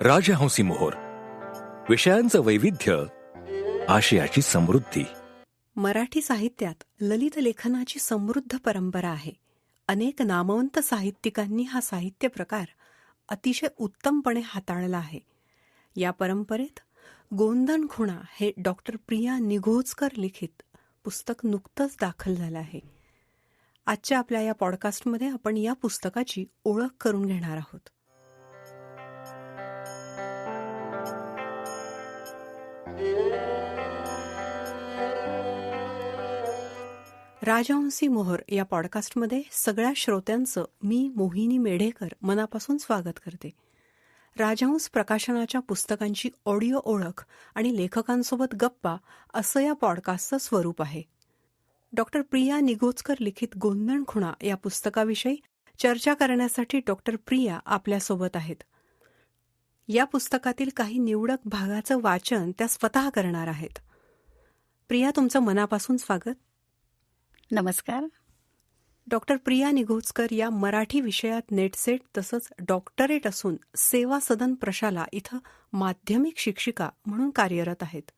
राजहंसी मोहोर. विषयांचं वैविध्य आशयाची समृद्धी. मराठी साहित्यात ललित लेखनाची समृद्ध परंपरा आहे. अनेक नामवंत साहित्यिकांनी हा साहित्य प्रकार अतिशय उत्तमपणे हाताळला आहे. या परंपरेत गोंधन खुणा हे डॉक्टर प्रिया निघोजकर लिखित पुस्तक नुकतंच दाखल झालं आहे. आजच्या आपल्या या पॉडकास्टमध्ये आपण या पुस्तकाची ओळख करून घेणार आहोत. राजहंसी मोहर या पॉडकास्टमध्ये सगळ्या श्रोत्यांचं मी मोहिनी मेढेकर मनापासून स्वागत करते. राजहंस प्रकाशनाच्या पुस्तकांची ऑडिओ ओळख आणि लेखकांसोबत गप्पा असं या पॉडकास्टचं स्वरूप आहे. डॉक्टर प्रिया निगोजकर लिखित गोंधण खुणा या पुस्तकाविषयी चर्चा करण्यासाठी डॉक्टर प्रिया आपल्यासोबत आहेत. या पुस्तकातील काही निवडक भागाचं वाचन त्या स्वतः करणार आहेत. प्रिया तुमचं मनापासून स्वागत. नमस्कार. डॉक्टर प्रिया निघोजकर या मराठी विषयात नेटसेट तसंच डॉक्टरेट असून सेवा सदन प्रशाला इथं माध्यमिक शिक्षिका म्हणून कार्यरत आहेत.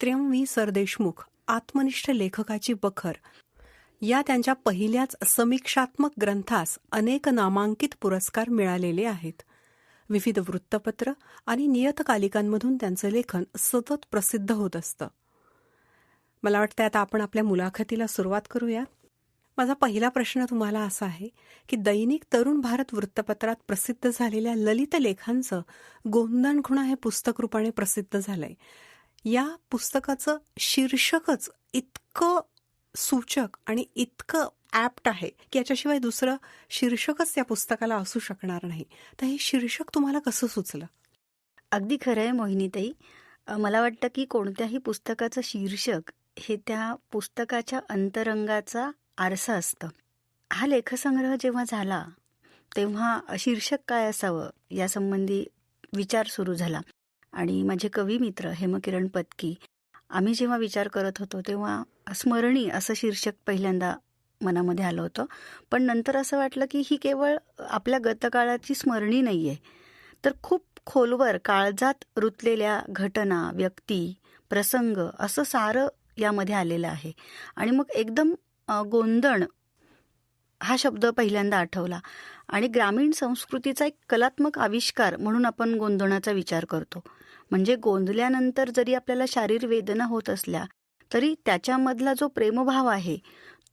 त्र्यम व्ही सरदेशमुख आत्मनिष्ठ लेखकाची बखर. या त्यांच्या पहिल्याच समीक्षात्मक ग्रंथास अनेक नामांकित पुरस्कार मिळालेले आहेत. विविध वृत्तपत्र आणि नियतकालिकांमधून त्यांचं लेखन सतत प्रसिद्ध होत असतं. मला वाटतं आता आपण आपल्या मुलाखतीला सुरुवात करूया. माझा पहिला प्रश्न तुम्हाला असा आहे की दैनिक तरुण भारत वृत्तपत्रात प्रसिद्ध झालेल्या ललित लेखांचं गोंधण खुणा हे पुस्तक रूपाने प्रसिद्ध झालंय. या पुस्तकाचं शीर्षकच इतकं सूचक आणि इतकं ॲप्ट आहे की याच्याशिवाय दुसरं शीर्षकच या पुस्तकाला असू शकणार नाही. तर हे शीर्षक तुम्हाला कसं सुचलं? अगदी खरं आहे मोहिनीताई. मला वाटतं की कोणत्याही पुस्तकाचं शीर्षक हे त्या पुस्तकाच्या अंतरंगाचा आरसा असतं. हा लेखसंग्रह जेव्हा झाला तेव्हा शीर्षक काय असावं यासंबंधी विचार सुरू झाला. आणि माझे कवी मित्र हेमकिरण पत्की आम्ही जेव्हा विचार करत होतो तेव्हा स्मरणी असं शीर्षक पहिल्यांदा मनामध्ये आलं होतं. पण नंतर असं वाटलं की ही केवळ आपल्या गतकाळाची स्मरणी नाही आहे तर खूप खोलवर काळजात रुतलेल्या घटना व्यक्ती प्रसंग असं सारं यामध्ये आलेलं आहे. आणि मग एकदम गोंधण हा शब्द पहिल्यांदा आठवला. आणि ग्रामीण संस्कृतीचा एक कलात्मक आविष्कार म्हणून आपण गोंधळाचा विचार करतो. म्हणजे गोंधल्यानंतर जरी आपल्याला शारीर वेदना होत असल्या तरी त्याच्यामधला जो प्रेमभाव आहे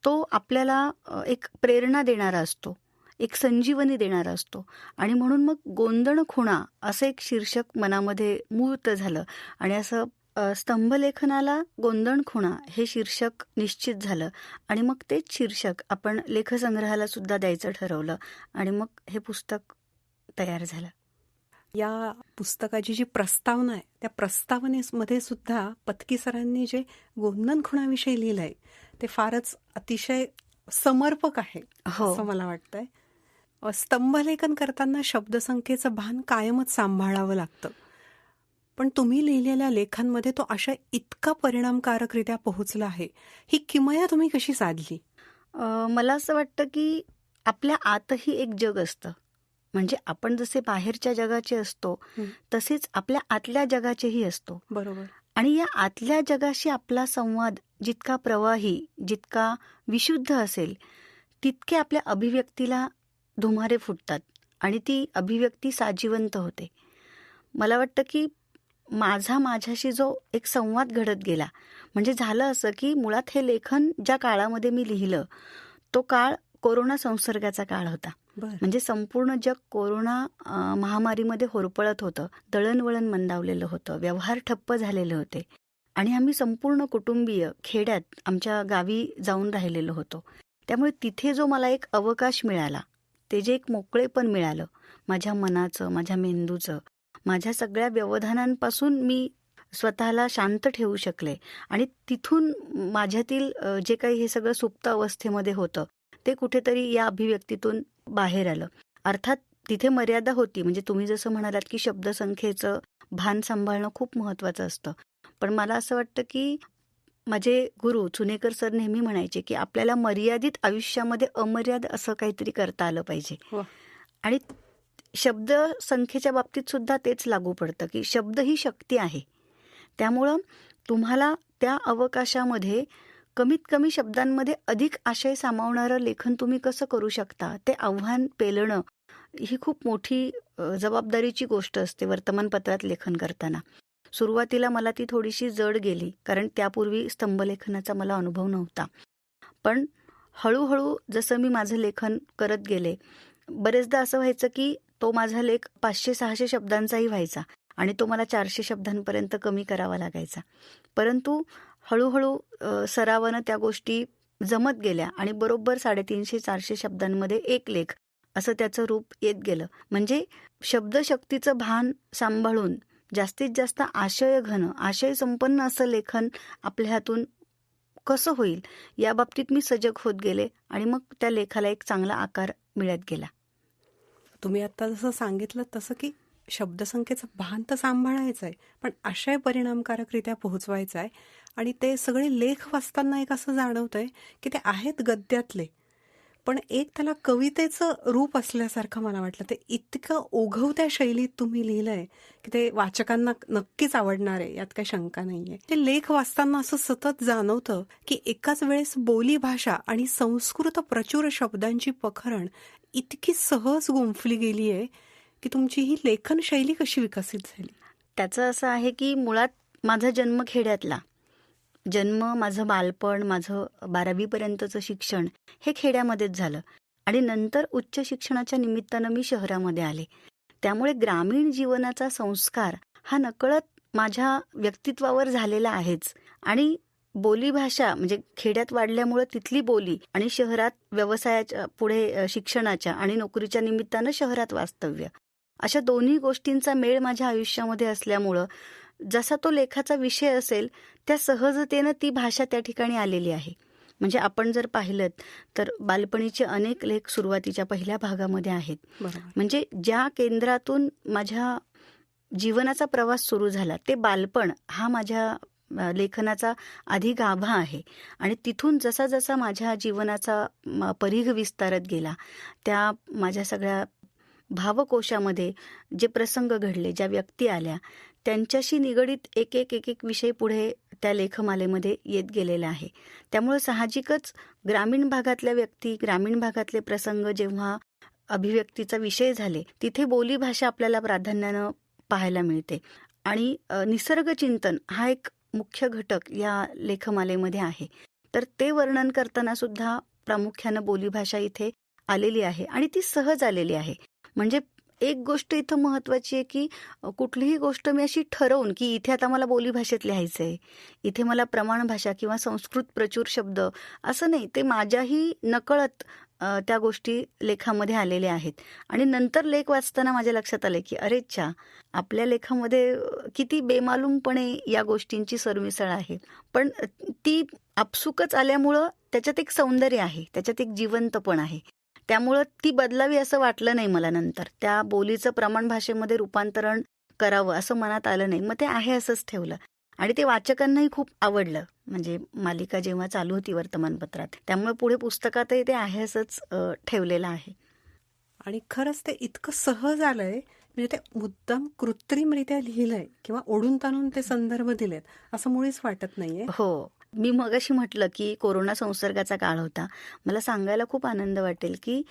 तो आपल्याला एक प्रेरणा देणारा असतो एक संजीवनी देणारा असतो. आणि म्हणून मग गोंदण खुणा असं एक शीर्षक मनामध्ये मूर्त झालं. आणि असं स्तंभलेखनाला गोंदण खुणा हे शीर्षक निश्चित झालं. आणि मग तेच शीर्षक आपण लेखसंग्रहाला सुद्धा द्यायचं ठरवलं. आणि मग हे पुस्तक तयार झालं. या पुस्तकाची जी प्रस्तावना आहे त्या प्रस्तावनेमध्ये सुद्धा पत्की सरांनी जे गोंदण खुणाविषयी लिहिलंय ते फारच अतिशय समर्पक आहे हो. असं मला वाटतंय. स्तंभलेखन करताना शब्दसंख्येचं भान कायमच सांभाळावं लागतं. पण तुम्ही लिहिलेल्या लेखांमध्ये तो अशा इतका परिणामकारकरित्या पोहोचला आहे. ही किमया तुम्ही कशी साधली? मला असं वाटतं की आपल्या आतही एक जग असतं. म्हणजे आपण जसे बाहेरच्या जगाचे असतो हं. तसेच आपल्या आतल्या जगाचेही असतो. बरोबर. आणि या आतल्या जगाशी आपला संवाद जितका प्रवाही जितका विशुद्ध असेल तितके आपल्या अभिव्यक्तीला धुमारे फुटतात आणि ती अभिव्यक्ती साजिवंत होते. मला वाटतं की माझा माझ्याशी जो एक संवाद घडत गेला म्हणजे झालं असं की मुळात हे लेखन ज्या काळामध्ये मी लिहिलं तो काळ कोरोना संसर्गाचा काळ होता. म्हणजे संपूर्ण जग कोरोना महामारीमध्ये होरपळत होतं दळणवळण मंदावलेलं होतं व्यवहार ठप्प झालेले होते. आणि आम्ही संपूर्ण कुटुंबीय खेड्यात आमच्या गावी जाऊन राहिलेलो होतो. त्यामुळे तिथे जो मला एक अवकाश मिळाला ते जे एक मोकळेपण मिळालं माझ्या मनाचं माझ्या मेंदूचं माझ्या सगळ्या व्यवधानांपासून मी स्वतःला शांत ठेवू शकले. आणि तिथून माझ्यातील जे काही हे सगळं सुप्त अवस्थेमध्ये होतं ते कुठेतरी या अभिव्यक्तीतून बाहेर आलं. अर्थात तिथे मर्यादा होती. म्हणजे तुम्ही जसं म्हणालात की शब्दसंख्येचं भान सांभाळणं खूप महत्वाचं असतं. पण मला असं वाटतं की माझे गुरु चुनेकर सर नेहमी म्हणायचे की आपल्याला मर्यादित आयुष्यामध्ये अमर्याद असं काहीतरी करता आलं पाहिजे. वा. आणि शब्द संख्येच्या बाबतीत सुद्धा तेच लागू पडतं की शब्द ही शक्ती आहे. त्यामुळं तुम्हाला त्या अवकाशामध्ये कमीत कमी शब्दांमध्ये अधिक आशय सामावणारं लेखन तुम्ही कसं करू शकता? ते आव्हान पेलणं ही खूप मोठी जबाबदारीची गोष्ट असते वर्तमानपत्रात लेखन करताना. सुरुवातीला मला ती थोडीशी जड गेली कारण त्यापूर्वी स्तंभलेखनाचा मला अनुभव नव्हता. पण हळूहळू जसं मी माझं लेखन करत गेले बरेचदा असं व्हायचं की तो माझा लेख पाचशे सहाशे शब्दांचाही व्हायचा आणि तो मला चारशे शब्दांपर्यंत कमी करावा लागायचा. परंतु हळूहळू सरावानं त्या गोष्टी जमत गेल्या आणि बरोबर साडेतीनशे चारशे शब्दांमध्ये एक लेख असं त्याचं रूप येत गेलं. म्हणजे शब्दशक्तीचं भान सांभाळून जास्तीत जास्त आशय घन आशय संपन्न असं लेखन आपल्या हातून कसं होईल या बाबतीत मी सजग होत गेले आणि मग त्या लेखाला एक चांगला आकार मिळत गेला. तुम्ही आता जसं सांगितलं तसं की शब्दसंख्येचं भान तर सांभाळायचं आहे पण आशय परिणामकारकरित्या पोहोचवायचं आहे आणि ते सगळे लेख वाचताना एक असं जाणवतंय की ते आहेत गद्यातले. पण एक त्याला कवितेचं रूप असल्यासारखं मला वाटलं. ते इतकं ओघवत्या शैलीत तुम्ही लिहिलंय की ते वाचकांना नक्कीच आवडणार आहे यात काही शंका नाहीये. ते लेख वाचताना असं सतत जाणवतं की एकाच वेळेस बोली भाषा आणि संस्कृत प्रचूर शब्दांची पखरण इतकी सहज गुंफली गेली आहे की तुमची ही लेखन शैली कशी विकसित झाली? त्याचं असं आहे की मुळात माझा जन्म खेड्यातला. जन्म माझं बालपण माझं बारावीपर्यंतचं शिक्षण हे खेड्यामध्येच झालं. आणि नंतर उच्च शिक्षणाच्या निमित्तानं मी शहरामध्ये आले. त्यामुळे ग्रामीण जीवनाचा संस्कार हा नकळत माझ्या व्यक्तित्वावर झालेला आहेच. आणि बोलीभाषा म्हणजे खेड्यात वाढल्यामुळं तिथली बोली आणि शहरात व्यवसायाच्या पुढे शिक्षणाच्या आणि नोकरीच्या निमित्तानं शहरात वास्तव्य. अशा दोन्ही गोष्टींचा मेळ माझ्या आयुष्यामध्ये असल्यामुळं जसा तो लेखाचा विषय असेल त्या सहजतेनं ती भाषा त्या ठिकाणी आलेली आहे. म्हणजे आपण जर पाहिलं तर बालपणीचे अनेक लेख सुरुवातीच्या पहिल्या भागामध्ये आहेत. म्हणजे ज्या केंद्रातून माझ्या जीवनाचा प्रवास सुरू झाला ते बालपण हा माझ्या लेखनाचा आधी गाभा आहे. आणि तिथून जसा जसा माझ्या जीवनाचा परीघ विस्तारत गेला त्या माझ्या सगळ्या भावकोशामध्ये जे प्रसंग घडले ज्या व्यक्ती आल्या त्यांच्याशी निगडीत एक एक एक एक विषय पुढे त्या लेखमालेमध्ये येत गेलेला आहे. त्यामुळे साहजिकच ग्रामीण भागातल्या व्यक्ती ग्रामीण भागातले प्रसंग जेव्हा अभिव्यक्तीचा विषय झाले तिथे बोलीभाषा आपल्याला प्राधान्यानं पाहायला मिळते. आणि निसर्गचिंतन हा एक मुख्य घटक या लेखमालेमध्ये आहे. तर ते वर्णन करताना सुद्धा प्रामुख्यानं बोलीभाषा इथे आलेली आहे आणि ती सहज आलेली आहे. म्हणजे एक गोष्ट इथं महत्वाची आहे की कुठलीही गोष्ट मी अशी ठरवून की इथे आता मला बोलीभाषेत लिहायचं आहे इथे मला प्रमाण भाषा किंवा संस्कृत प्रचूर शब्द असं नाही ते माझ्याही नकळत त्या गोष्टी लेखामध्ये आलेल्या आहेत. आणि नंतर लेख वाचताना माझ्या लक्षात आले की अरेच्छा आपल्या लेखामध्ये किती बेमालूमपणे या गोष्टींची सरमिसळ आहे. पण ती आपसुकच आल्यामुळं त्याच्यात एक सौंदर्य आहे त्याच्यात एक जिवंतपण आहे. त्यामुळं ती बदलावी असं वाटलं नाही मला नंतर. त्या बोलीचं प्रमाण भाषेमध्ये रूपांतरण करावं असं मनात आलं नाही. मग ते आहे असंच ठेवलं. आणि ते वाचकांनाही खूप आवडलं. म्हणजे मालिका जेव्हा चालू होती वर्तमानपत्रात त्यामुळे पुढे पुस्तकातही ते आहे असंच ठेवलेलं आहे. आणि खरंच ते इतकं सहज आलंय म्हणजे ते मुद्दाम कृत्रिमरित्या लिहिलंय किंवा ओढून ताणून ते संदर्भ दिलेत असं मुळीच वाटत नाहीये. हो. मी मगाशी म्हटलं की कोरोना संसर्गाचा काळ होता. मला सांगायला खूप आनंद वाटेल की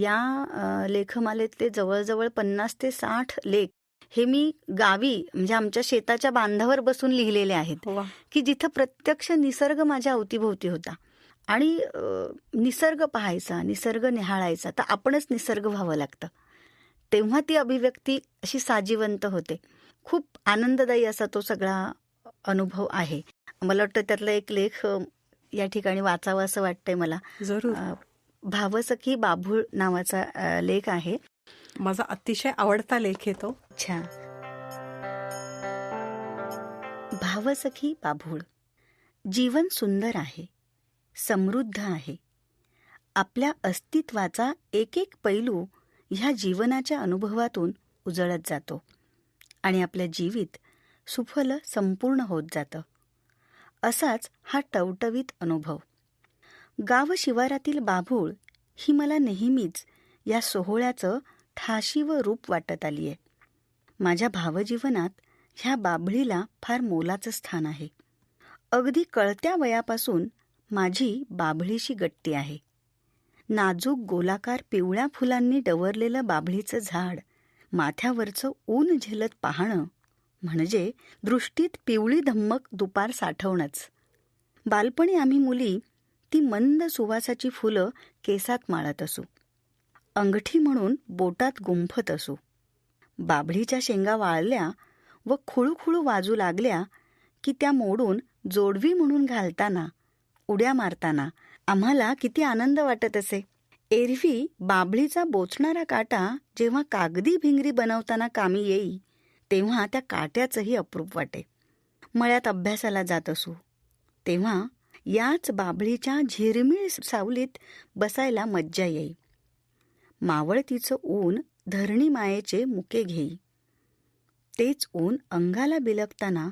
या लेखमालेतले जवळजवळ पन्नास ते साठ लेख हे मी गावी म्हणजे आमच्या शेताच्या बांधावर बसून लिहिलेले आहेत की जिथं प्रत्यक्ष निसर्ग माझ्या अवतीभोवती होता. आणि निसर्ग पाहायचा निसर्ग निहाळायचा तर आपणच निसर्ग व्हावं लागतं. तेव्हा ती अभिव्यक्ती अशी साजिवंत होते. खूप आनंददायी असा तो सगळा अनुभव आहे. मला वाटतं त्यातला एक लेख या ठिकाणी वाचावा असं वाटतंय मला. जरूर. भावसखी बाभूळ नावाचा लेख आहे. माझा अतिशय आवडता लेख येतो अच्छा. भावसखी बाभूळ. जीवन सुंदर आहे. समृद्ध आहे. आपल्या अस्तित्वाचा एक एक पैलू ह्या जीवनाच्या अनुभवातून उजळत जातो. आणि आपल्या जीवित सुफल संपूर्ण होत जातं. असाच हा टवटवीत अनुभव. गाव शिवारातील बाभूळ ही मला नेहमीच या सोहळ्याचं ठाशी व रूप वाटत आली आहे माझ्या भावजीवनात ह्या बाभळीला फार मोलाचं स्थान आहे. अगदी कळत्या वयापासून माझी बाभळीशी गट्टी आहे. नाजूक गोलाकार पिवळ्या फुलांनी डवरलेलं बाभळीचं झाड माथ्यावरचं ऊन झेलत पाहणं म्हणजे दृष्टीत पिवळी धम्मक दुपार साठवणंच. बालपणी आम्ही मुली ती मंद सुवासाची फुलं केसात माळत असू. अंगठी म्हणून बोटात गुंफत असू. बाभळीच्या शेंगा वाळल्या व खुळूखुळू वाजू लागल्या की त्या मोडून जोडवी म्हणून घालताना उड्या मारताना आम्हाला किती आनंद वाटत असे. एरवी बाभळीचा बोचणारा काटा जेव्हा कागदी भिंगरी बनवताना कामी येई तेव्हा त्या काट्याचंही अप्रूप वाटे. मळ्यात अभ्यासाला जात असू. तेव्हा याच बाभळीच्या झिरमिळ सावलीत बसायला मज्जा येई. मावळतीचं ऊन धरणी मायेचे मुके घेई. तेच ऊन अंगाला बिलगताना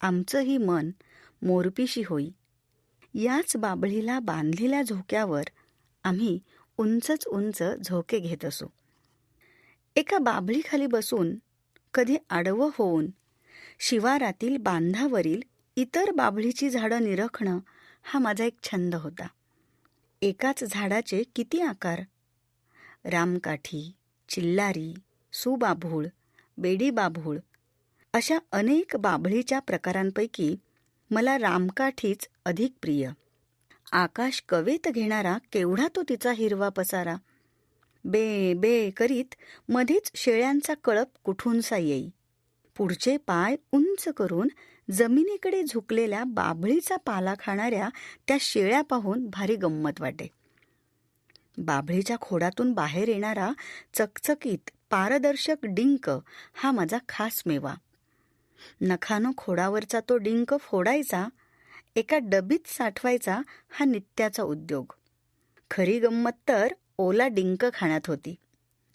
आमचंही मन मोरपिशी होई. याच बाभळीला बांधलेल्या झोक्यावर आम्ही उंचच उंच झोके घेत असू. एका बाभळीखाली बसून कधी आडवं होऊन. शिवारातील बांधावरील इतर बाभळीची झाडं निरखणं हा माझा एक छंद होता. एकाच झाडाचे किती आकार? रामकाठी चिल्लारी सुबाभूळ बेडी बाभूळ अशा अनेक बाभळीच्या प्रकारांपैकी मला रामकाठीच अधिक प्रिय. आकाश कवेत घेणारा केवढा तो तिचा हिरवा पसारा? बे बे करीत मध्येच शेळ्यांचा कळप कुठूनसा येई. पुढचे पाय उंच करून जमिनीकडे झुकलेल्या बाभळीचा पाला खाणाऱ्या त्या शेळ्या पाहून भारी गंमत वाटे. बाभळीच्या खोडातून बाहेर येणारा चकचकीत पारदर्शक डिंक हा माझा खास मेवा. नखानो खोडावरचा तो डिंक फोडायचा एका डबीत साठवायचा हा नित्याचा उद्योग. खरी गंमत तर ओला डिंक खाण्यात होती.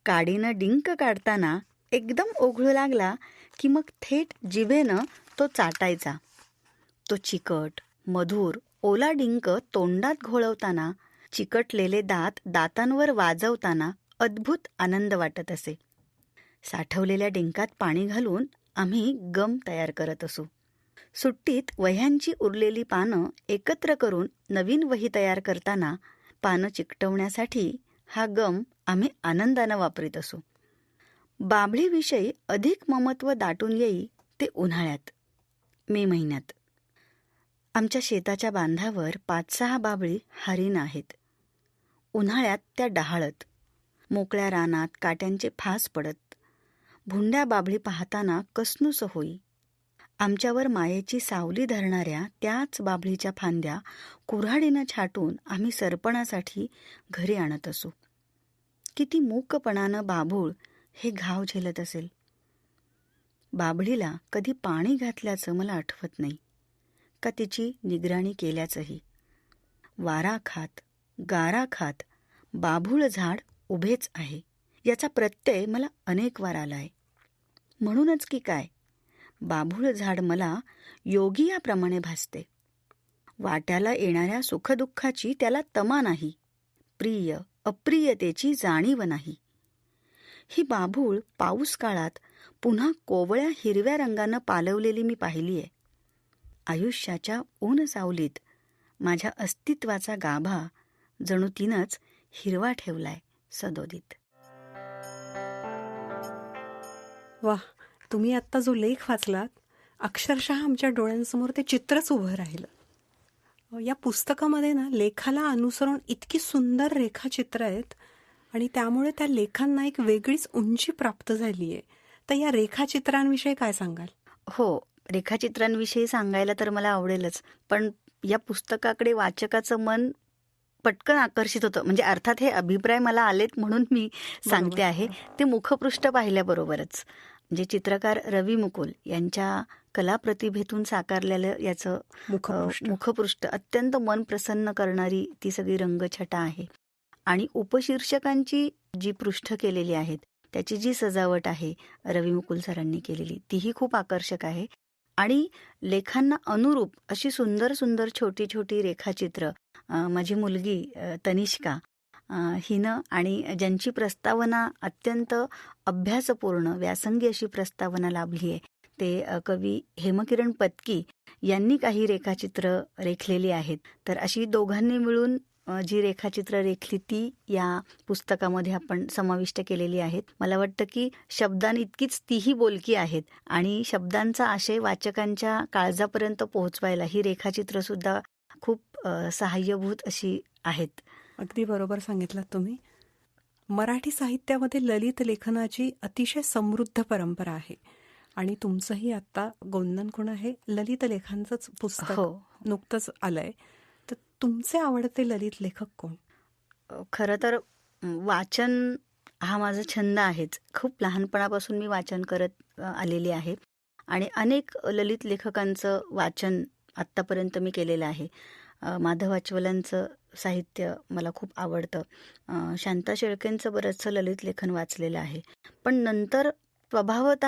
काडीनं डिंक काढताना एकदम ओघळू लागला की मग थेट जिभेनं तो चाटायचा. तो चिकट मधुर ओला डिंक तोंडात घोळवताना चिकटलेले दात दातांवर वाजवताना अद्भुत आनंद वाटत असे. साठवलेल्या डिंकात पाणी घालून आम्ही गम तयार करत असू. सुट्टीत वह्यांची उरलेली पानं एकत्र करून नवीन वही तयार करताना पानं चिकटवण्यासाठी हा गम आम्ही आनंदानं वापरीत असू. बाभळीविषयी अधिक ममत्व दाटून येई ते उन्हाळ्यात मे महिन्यात. आमच्या शेताच्या बांधावर पाच सहा बाभळी हरिण आहेत. उन्हाळ्यात त्या डहाळत मोकळ्या रानात काट्यांचे फास पडत भुंड्या बाभळी पाहताना कसनुस होई. आमच्यावर मायेची सावली धरणाऱ्या त्याच बाभळीच्या फांद्या कुऱ्हाडीनं छाटून आम्ही सरपणासाठी घरी आणत असू. किती मूकपणानं बाभूळ हे घाव झेलत असेल. बाभळीला कधी पाणी घातल्याचं मला आठवत नाही. का तिची निगराणी केल्याचंही. वारा खात गारा खात बाभूळ झाड उभेच आहे. याचा प्रत्यय मला अनेक वार आलाय. म्हणूनच की काय? बाभूळ झाड मला योगी याप्रमाणे भासते. वाट्याला येणाऱ्या सुखदुःखाची त्याला तमा नाही. प्रिय अप्रियतेची जाणीव नाही. ही बाभूळ पाऊस काळात पुन्हा कोवळ्या हिरव्या रंगानं पालवलेली मी पाहिली आहे. आयुष्याच्या ऊन सावलीत माझ्या अस्तित्वाचा गाभा जणू तिनंच हिरवा ठेवलाय सदोदित. वा तुम्ही आत्ता जो लेख वाचलात अक्षरशः आमच्या डोळ्यांसमोर ते चित्रच उभं राहिलं. या पुस्तकामध्ये ना लेखाला अनुसरून इतकी सुंदर रेखाचित्र आहेत आणि त्यामुळे त्या लेखांना एक वेगळीच उंची प्राप्त झाली आहे. तर या रेखाचित्रांविषयी काय सांगाल? हो रेखाचित्रांविषयी सांगायला तर मला आवडेलच. पण या पुस्तकाकडे वाचकाचं मन पटकन आकर्षित होतं. म्हणजे अर्थात हे अभिप्राय मला आलेत म्हणून मी सांगते. आहे. ते मुखपृष्ठ पाहिल्याबरोबरच. म्हणजे चित्रकार रवी मुकुल यांच्या कलाप्रतिभेतून साकारलेलं याचं अ, मुखपृष्ठ. मुखपृष्ठ अत्यंत मन प्रसन्न करणारी ती सगळी रंगछटा आहे. आणि उपशीर्षकांची जी पृष्ठ केलेली आहेत त्याची जी सजावट आहे रवी मुकुल सरांनी केलेली तीही खूप आकर्षक आहे. आणि लेखांना अनुरूप अशी सुंदर सुंदर छोटी छोटी रेखाचित्र माझी मुलगी तनिष्का हिनं आणि ज्यांची प्रस्तावना अत्यंत अभ्यासपूर्ण व्यासंगी अशी प्रस्तावना लाभली आहे ते कवी हेमकिरण पत्की यांनी काही रेखाचित्र रेखलेली आहेत. तर अशी दोघांनी मिळून जी रेखाचित्र रेखली ती या पुस्तकामध्ये आपण समाविष्ट केलेली आहेत. मला वाटतं की शब्दांइतकीच तीही बोलकी आहेत आणि शब्दांचा आशय वाचकांच्या काळजापर्यंत पोहोचवायला ही रेखाचित्र सुद्धा खूप सहाय्यभूत अशी आहेत. अगदी बरोबर सांगितलं तुम्ही. मराठी साहित्यामध्ये ललित लेखनाची अतिशय समृद्ध परंपरा आहे. आणि तुमचंही आता गोंदनखुणा हे ललित लेखांचंच पुस्तक हो. नुकतंच आलंय. तर तुमचे आवडते ललित लेखक कोण? खरं तर वाचन हा माझा छंद आहेच. खूप लहानपणापासून मी वाचन करत आलेली आहे. आणि अनेक ललित लेखकांचं वाचन आत्तापर्यंत मी केलेलं आहे. माधव वाचवलांचं साहित्य मला खूप आवडतं. शांता शेळकेंचं बरंचसं ललित लेखन वाचलेलं आहे. पण नंतर स्वभावत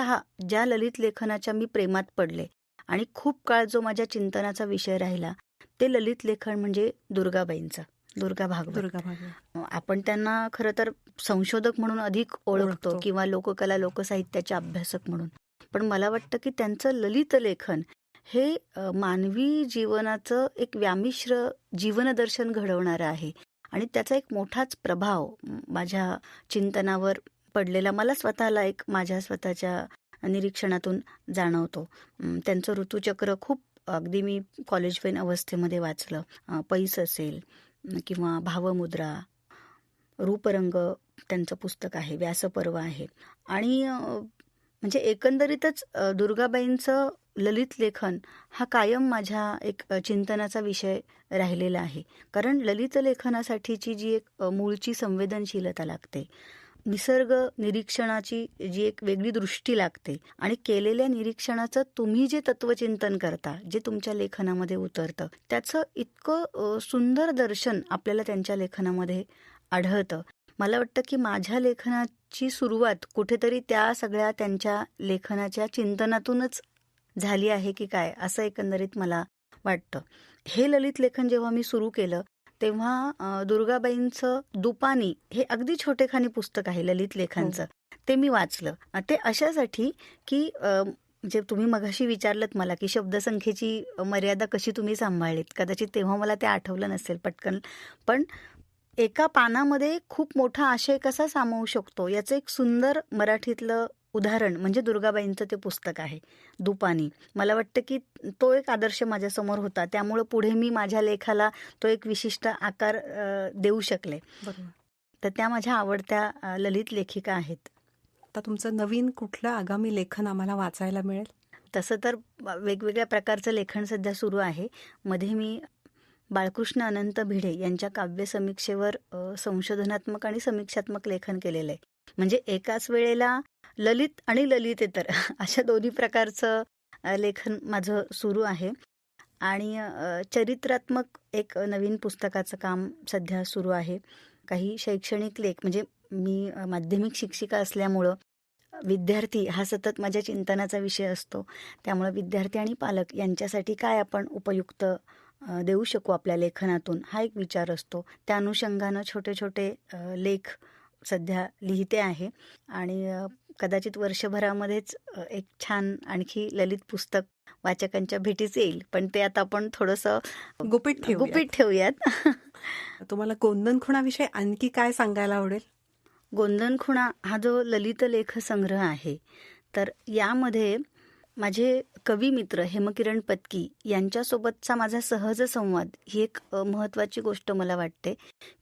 ज्या ललित लेखनाच्या मी प्रेमात पडले आणि खूप काळ जो माझ्या चिंतनाचा विषय राहिला ते ललित लेखन म्हणजे दुर्गाबाईंचं दुर्गा भागवत. दुर्गा आपण त्यांना खरं तर संशोधक म्हणून अधिक ओळखतो. किंवा लोककला लोकसाहित्याचे अभ्यासक म्हणून. पण मला वाटतं की त्यांचं ललित लेखन हे मानवी जीवनाचं एक व्यामिश्र जीवनदर्शन घडवणारं आहे. आणि त्याचा एक मोठाच प्रभाव माझ्या चिंतनावर पडलेला मला स्वतःला एक माझ्या स्वतःच्या निरीक्षणातून जाणवतो. त्यांचं ऋतुचक्र खूप अगदी मी कॉलेज वेन अवस्थेमध्ये वाचलं. पैस असेल किंवा भावमुद्रा रूपरंग त्यांचं पुस्तक आहे व्यासपर्व आहे. आणि म्हणजे एकंदरीतच दुर्गाबाईंचं ललित लेखन हा कायम माझ्या एक चिंतनाचा विषय राहिलेला आहे. कारण ललित लेखनासाठीची जी एक मूळची संवेदनशीलता लागते निसर्ग निरीक्षणाची जी एक वेगळी दृष्टी लागते आणि केलेल्या निरीक्षणाचं तुम्ही जे तत्वचिंतन करता जे तुमच्या लेखनामध्ये उतरतं त्याचं इतकं सुंदर दर्शन आपल्याला त्यांच्या लेखनामध्ये आढळतं. मला वाटतं की माझ्या लेखनाची सुरुवात कुठेतरी त्या सगळ्या त्यांच्या लेखनाच्या चिंतनातूनच झाली आहे की काय असं एकंदरीत मला वाटतं. हे ललित लेखन जेव्हा मी सुरू केलं तेव्हा दुर्गाबाईंचं दुपानी हे अगदी छोटेखानी पुस्तक आहे ललित लेखांचं. ते मी वाचलं. ते अशासाठी की म्हणजे तुम्ही मगाशी विचारलत मला की शब्दसंख्येची मर्यादा कशी तुम्ही सांभाळलीत? कदाचित तेव्हा मला ते आठवलं नसेल पटकन. पण एका पानामध्ये खूप मोठा आशय कसा सामावू शकतो? याचं एक सुंदर मराठीतलं उदाहरण म्हणजे दुर्गाबाईंचं ते पुस्तक आहे दुपानी. मला वाटतं की तो एक आदर्श माझ्यासमोर होता त्यामुळं पुढे मी माझ्या लेखाला तो एक विशिष्ट आकार देऊ शकले. तर त्या माझ्या आवडत्या ललित लेखिका आहेत. आता तुमचं नवीन कुठलं आगामी लेखन आम्हाला वाचायला मिळेल? तसं तर वेगवेगळ्या प्रकारचं लेखन सध्या सुरू आहे. मध्ये मी बाळकृष्ण अनंत भिडे यांच्या काव्य समीक्षेवर संशोधनात्मक आणि समीक्षात्मक लेखन केलेलं आहे. म्हणजे एकाच वेळेला ललित आणि ललितेतर अशा दोन्ही प्रकारचं लेखन माझं सुरू आहे. आणि चरित्रात्मक एक नवीन पुस्तकाचं काम सध्या सुरू आहे. काही शैक्षणिक लेख म्हणजे मी माध्यमिक शिक्षिका असल्यामुळं विद्यार्थी हा सतत माझ्या चिंतनाचा विषय असतो. त्यामुळं विद्यार्थी आणि पालक यांच्यासाठी काय आपण उपयुक्त देऊ शकू आपल्या लेखनातून हा एक विचार असतो. त्या अनुषंगानं छोटे छोटे लेख सध्या लिहिते आहे. आणि कदाचित वर्षभरामध्येच एक छान आणखी ललित पुस्तक वाचकांच्या भेटीस येईल. पण ते आता आपण थोडंसं गुपित. गुपित ठेवूयात. तुम्हाला गोंदनखुणाविषयी आणखी काय सांगायला आवडेल? गोंधनखुणा हा जो ललित लेख संग्रह आहे तर यामध्ये माझे कवी मित्र हेमकिरण पत्की यांच्यासोबतचा माझा सहज संवाद ही एक महत्त्वाची गोष्ट मला वाटते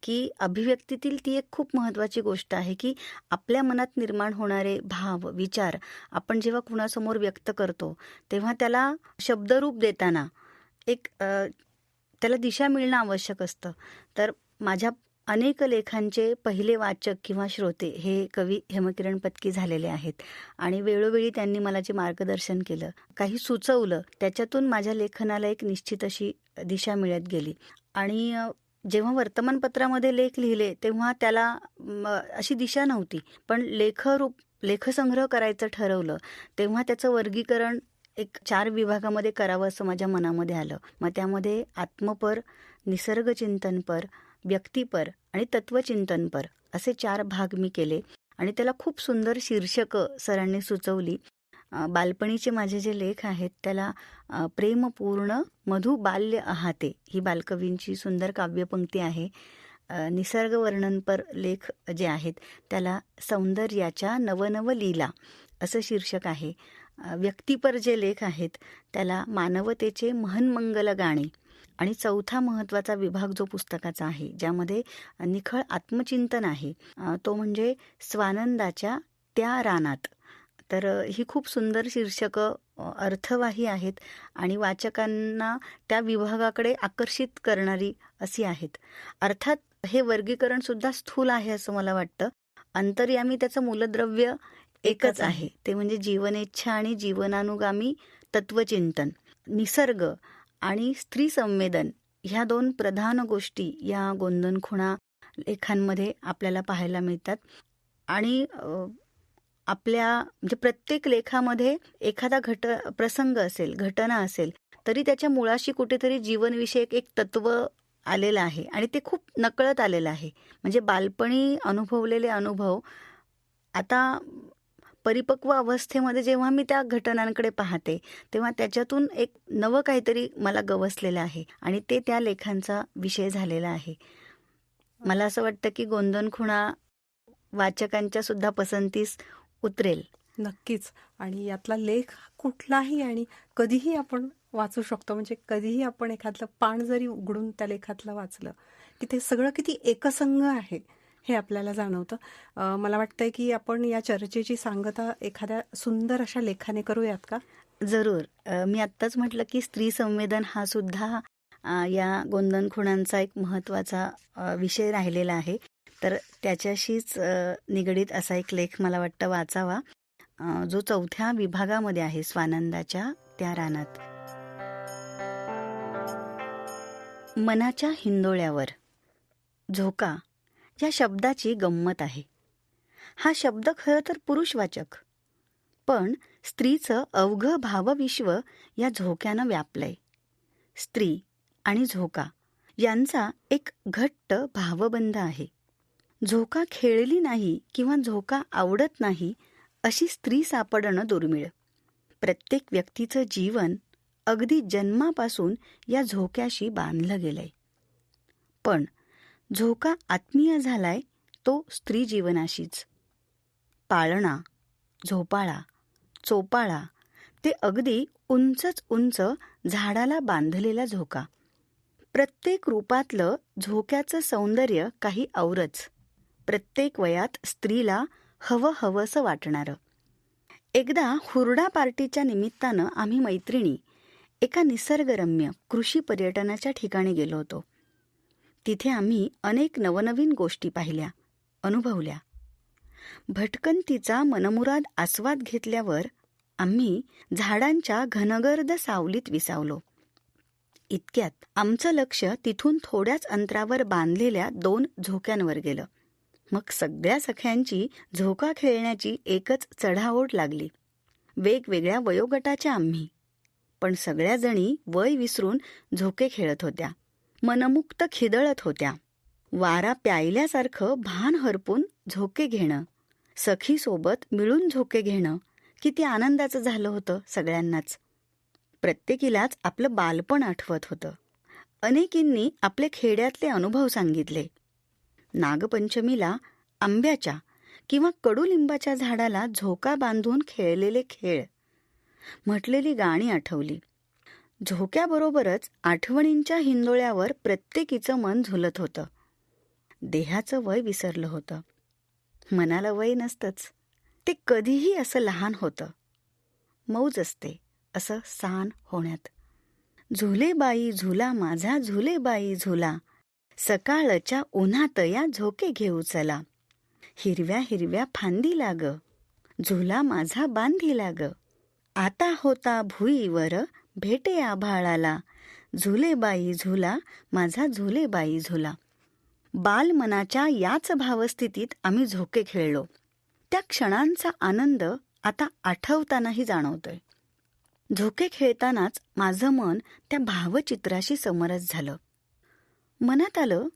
की अभिव्यक्तीतील ती एक खूप महत्त्वाची गोष्ट आहे की आपल्या मनात निर्माण होणारे भाव विचार आपण जेव्हा कुणासमोर व्यक्त करतो तेव्हा त्याला शब्दरूप देताना एक त्याला दिशा मिळणं आवश्यक असतं. तर माझ्या अनेक लेखांचे पहिले वाचक किंवा श्रोते हे कवी हेमकिरण पत्की झालेले आहेत. आणि वेळोवेळी त्यांनी मला जे मार्गदर्शन केलं काही सुचवलं त्याच्यातून माझ्या लेखनाला एक निश्चित अशी दिशा मिळत गेली. आणि जेव्हा वर्तमानपत्रामध्ये लेख लिहिले तेव्हा त्याला अशी दिशा नव्हती. पण लेखरूप लेखसंग्रह करायचं ठरवलं तेव्हा त्याचं वर्गीकरण एक चार विभागामध्ये करावं असं माझ्या मनामध्ये आलं. मग त्यामध्ये आत्मपर निसर्गचिंतनपर व्यक्तिपर आणि तत्वचिंतनपर असे चार भाग मी केले आणि त्याला खूप सुंदर शीर्षकं सरांनी सुचवली. बालपणीचे माझे जे लेख आहेत त्याला प्रेमपूर्ण मधु बाल्य आहाते ही बालकवींची सुंदर काव्यपंक्ती आहे. निसर्ग वर्णनपर लेख जे आहेत त्याला सौंदर्याच्या नवनव लीला असं शीर्षक आहे. व्यक्तिपर जे लेख आहेत त्याला मानवतेचे महनमंगल गाणे आणि चौथा महत्त्वाचा विभाग जो पुस्तकाचा आहे ज्यामध्ये निखळ आत्मचिंतन आहे तो म्हणजे स्वानंदाच्या त्या रानात. तर ही खूप सुंदर शीर्षकं अर्थवाही आहेत आणि वाचकांना त्या विभागाकडे आकर्षित करणारी अशी आहेत. अर्थात हे वर्गीकरण सुद्धा स्थूल आहे असं मला वाटतं. अंतर्यामी त्याचं मूलद्रव्य एकच आहे. ते म्हणजे जीवनेच्छा आणि जीवनानुगामी तत्वचिंतन. निसर्ग आणि स्त्री संवेदन ह्या दोन प्रधान गोष्टी या गोंधनखुणा लेखांमध्ये आपल्याला पाहायला मिळतात. आणि आपल्या म्हणजे प्रत्येक लेखामध्ये एखादा घट प्रसंग असेल घटना असेल तरी त्याच्या मुळाशी कुठेतरी जीवनविषयक एक तत्व आलेलं आहे आणि ते खूप नकळत आलेलं आहे. म्हणजे बालपणी अनुभवलेले अनुभव आता परिपक्व अवस्थेमध्ये जेव्हा मी त्या घटनांकडे पाहते तेव्हा त्याच्यातून एक नवं काहीतरी मला गवसलेलं आहे आणि ते त्या लेखांचा विषय झालेला आहे. मला असं वाटतं की गोंधनखुणा वाचकांच्या सुद्धा पसंतीस उतरेल. नक्कीच. आणि यातला लेख कुठलाही आणि कधीही आपण वाचू शकतो म्हणजे कधीही आपण एखादलं पान जरी उघडून त्या लेखातलं वाचलं की ते सगळं किती एकसंग आहे. हे आपल्याला जाणवतं. मला वाटतंय की आपण या चर्चेची सांगता एखाद्या सुंदर अशा लेखाने करूयात का? जरूर. मी आत्ताच म्हटलं की स्त्री संवेदन हा सुद्धा या गोंदनखुणांचा एक महत्त्वाचा विषय राहिलेला आहे. तर त्याच्याशीच निगडीत असा एक लेख मला वाटतं वाचावा. जो चौथ्या विभागामध्ये आहे स्वानंदाच्या त्या रानात. मनाच्या हिंदोळ्यावर. झोका. या शब्दाची गंमत आहे. हा शब्द खरं तर पुरुषवाचक पण स्त्रीचं अवघं भावविश्व या झोक्यानं व्यापलंय. स्त्री आणि झोका यांचा एक घट्ट भावबंध आहे. झोका खेळली नाही किंवा झोका आवडत नाही अशी स्त्री सापडणं दुर्मिळ. प्रत्येक व्यक्तीचं जीवन अगदी जन्मापासून या झोक्याशी बांधलं गेलंय. पण झोका आत्मीय झालाय तो स्त्री जीवनाशीच. पाळणा झोपाळा चोपाळा ते अगदी उंचच उंच झाडाला बांधलेला झोका. प्रत्येक रूपातलं झोक्याचं सौंदर्य काही औरच. प्रत्येक वयात स्त्रीला हवं हवंसं वाटणारं. एकदा हुरडा पार्टीच्या निमित्तानं आम्ही मैत्रिणी एका निसर्गरम्य कृषी पर्यटनाच्या ठिकाणी गेलो होतो. तिथे आम्ही अनेक नवनवीन गोष्टी पाहिल्या अनुभवल्या. भटकंतीचा मनमुराद आस्वाद घेतल्यावर आम्ही झाडांच्या घनगर्द सावलीत विसावलो. इतक्यात आमचं लक्ष तिथून थोड्याच अंतरावर बांधलेल्या दोन झोक्यांवर गेलं. मग सगळ्या सख्यांची झोका खेळण्याची एकच चढाओढ लागली. वेगवेगळ्या वयोगटाच्या आम्ही. पण सगळ्या जणी वय विसरून झोके खेळत होत्या. मनमुक्त खिदळत होत्या. वारा प्यायल्यासारखं भान हरपून झोके घेणं सखीसोबत मिळून झोके घेणं किती आनंदाचं झालं होतं सगळ्यांनाच. प्रत्येकीलाच आपलं बालपण आठवत होतं. अनेकींनी आपले खेड्यातले अनुभव सांगितले. नागपंचमीला आंब्याच्या किंवा कडुलिंबाच्या झाडाला झोका बांधून खेळलेले खेळ. म्हटलेली गाणी आठवली. झोक्याबरोबरच आठवणींच्या हिंदोळ्यावर प्रत्येकीचं मन झुलत होतं. देहाचं वय विसरलं होतं. मनाला वय नसतंच. ते कधीही असं लहान होतं. मौज असते असं सान होण्यात. झुलेबाई झुला माझा झुलेबाई झुला. सकाळच्या उन्हात या झोके घेऊ चला. हिरव्या हिरव्या फांदी लाग. झुला माझा बांधी लाग. आता होता भुईवर भेटे आभाळाला झुलेबाई झुला माझा झुलेबाई झुला. बालमनाच्या याच भावस्थितीत आम्ही झोके खेळलो. त्या क्षणांचा आनंद आता आठवतानाही जाणवतोय. झोके खेळतानाच माझं मन त्या भावचित्राशी समरस झालं. मनात आलं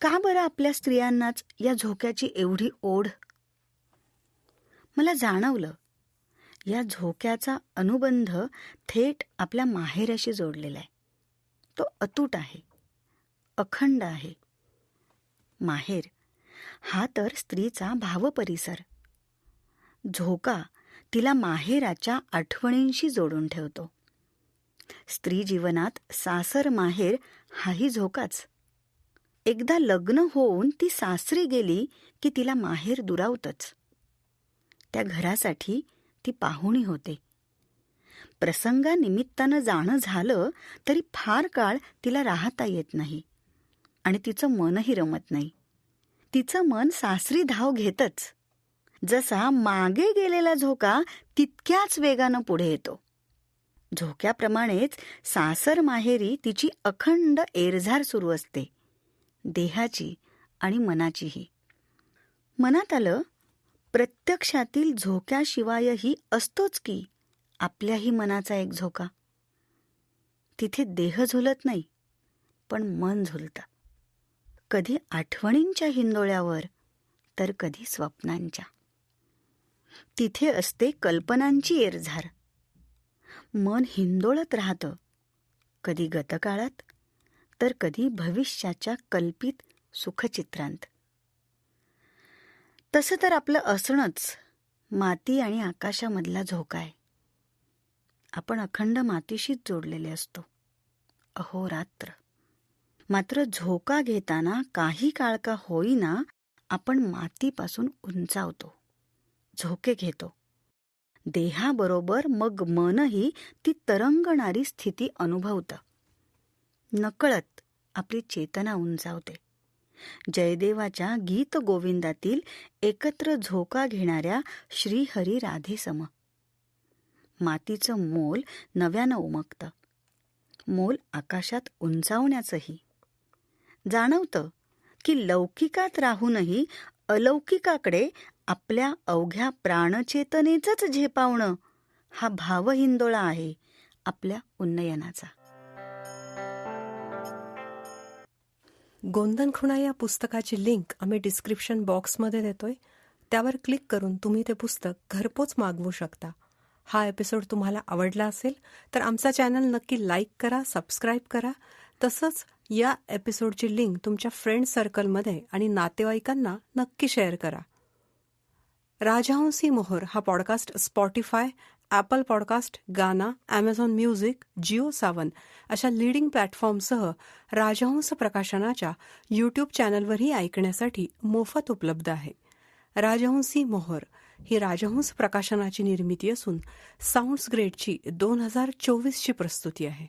का बरं आपल्या स्त्रियांनाच या झोक्याची एवढी ओढ? मला जाणवलं या झोक्याचा अनुबंध थेट आपल्या माहेराशी जोडलेला आहे. तो अतूट आहे अखंड आहे. माहेर हा तर स्त्रीचा भावपरिसर. झोका तिला माहेराच्या आठवणींशी जोडून ठेवतो. स्त्री जीवनात सासर माहेर हाही झोकाच. एकदा लग्न होऊन ती सासरी गेली की तिला माहेर दुरावतच. त्या घरासाठी ती पाहुणी होते. प्रसंगानिमित्तानं जाणं झालं तरी फार काळ तिला राहता येत नाही आणि तिचं मनही रमत नाही. तिचं मन सासरी धाव घेतच. जसा मागे गेलेला झोका तितक्याच वेगानं पुढे येतो. झोक्याप्रमाणेच सासर माहेरी तिची अखंड एरझार सुरू असते. देहाची आणि मनाचीही. मनात आलं प्रत्यक्षातील झोक्याशिवायही असतोच की आपल्याही मनाचा एक झोका. तिथे देह झुलत नाही पण मन झुलतं. कधी आठवणींच्या हिंदोळ्यावर तर कधी स्वप्नांच्या. तिथे असते कल्पनांची एरझार. मन हिंदोळत राहतं. कधी गतकाळात तर कधी भविष्याच्या कल्पित सुखचित्रांत. तसं तर आपलं असणंच माती आणि आकाशामधला झोका आहे. आपण अखंड मातीशीच जोडलेले असतो. अहोरात्र मात्र झोका घेताना काही काळ का होईना आपण मातीपासून उंचावतो. झोके घेतो. देहाबरोबर मग मनही ती तरंगणारी स्थिती अनुभवतं. नकळत आपली चेतना उंचावते. जयदेवाच्या गीत गोविंदातील एकत्र झोका घेणाऱ्या श्रीहरी राधेसम. मातीचं मोल नव्यानं उमगतं. मोल आकाशात उंचावण्याचंही. जाणवतं की लौकिकात राहूनही अलौकिकाकडे आपल्या अवघ्या प्राणचेतनेचंच झेपावणं हा भावहिंदोळा आहे आपल्या उन्नयनाचा. गोंधन खुणा या पुस्तकाची लिंक आम्ही डिस्क्रिप्शन बॉक्समध्ये देतोय. त्यावर क्लिक करून तुम्ही ते पुस्तक घरपोच मागवू शकता. हा एपिसोड तुम्हाला आवडला असेल तर आमचा चॅनल नक्की लाईक करा सबस्क्राईब करा. तसंच या एपिसोडची लिंक तुमच्या फ्रेंड सर्कलमध्ये आणि नातेवाईकांना नक्की शेअर करा. राजहंसी मोहर हा podcast Spotify Apple podcast Gaana Amazon music Jio Saavn अशा लिडिंग प्लॅटफॉर्मसह राजहंस प्रकाशनाच्या यूट्यूब चॅनलवरही ऐकण्यासाठी मोफत उपलब्ध आहे. राजहंसी मोहर ही राजहंस प्रकाशनाची निर्मिती असून साऊंड्स ग्रेडची दोन हजार चोवीसची प्रस्तुती आहे.